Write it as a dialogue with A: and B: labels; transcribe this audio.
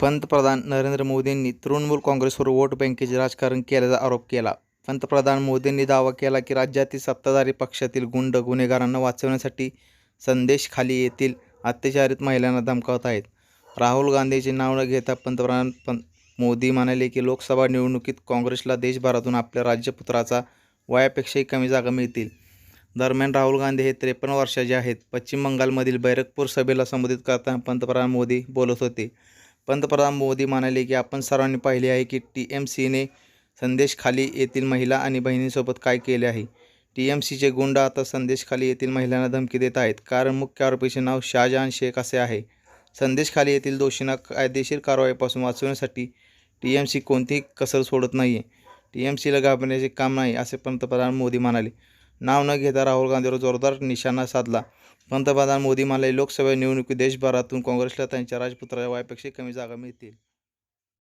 A: पंतप्रधान नरेंद्र मोदींनी तृणमूल काँग्रेसवर वोट बँकेचे राजकारण केल्याचा आरोप केला. पंतप्रधान मोदींनी दावा केला की राज्यातील सत्ताधारी पक्षातील गुंड गुन्हेगारांना वाचवण्यासाठी संदेशखाली येथील अत्याचारित महिलांना धमकावत आहेत. राहुल गांधीचे नाव न घेता पंतप्रधान मोदी म्हणाले की लोकसभा निवडणुकीत काँग्रेसला देशभरातून आपल्या राज्यपुत्राचा वयापेक्षाही कमी जागा मिळतील. दरम्यान राहुल गांधी हे त्रेपन्न वर्षाचे आहेत. पश्चिम बंगालमधील बैरकपूर सभेला संबोधित करताना पंतप्रधान मोदी बोलत होते. पंतप्रधान मोदी म्हणाले की आपण सर्वांनी पाहिले आहे की टी एम सीने संदेशखाली येथील महिला आणि बहिणींसोबत काय केले आहे. टी एम सीचे गुंड आता संदेशखाली येथील महिलांना धमकी देत आहेत कारण मुख्य आरोपीचे नाव शाहजहान शेख असे आहे. संदेशखाली येथील दोषींना कायदेशीर कारवाईपासून वाचवण्यासाठी टी एम सी कोणतीही कसर सोडत नाही आहे टी एम सीला घाबरण्याचे काम नाही असे पंतप्रधान मोदी म्हणाले. नाव न घेता राहुल गांधीवर जोरदार निशाणा साधला. पंतप्रधान मोदी म्हणाले लोकसभा निवडणुकीत देशभरातून काँग्रेसला त्यांच्या राजपुत्राच्या वयापेक्षा कमी जागा मिळतील.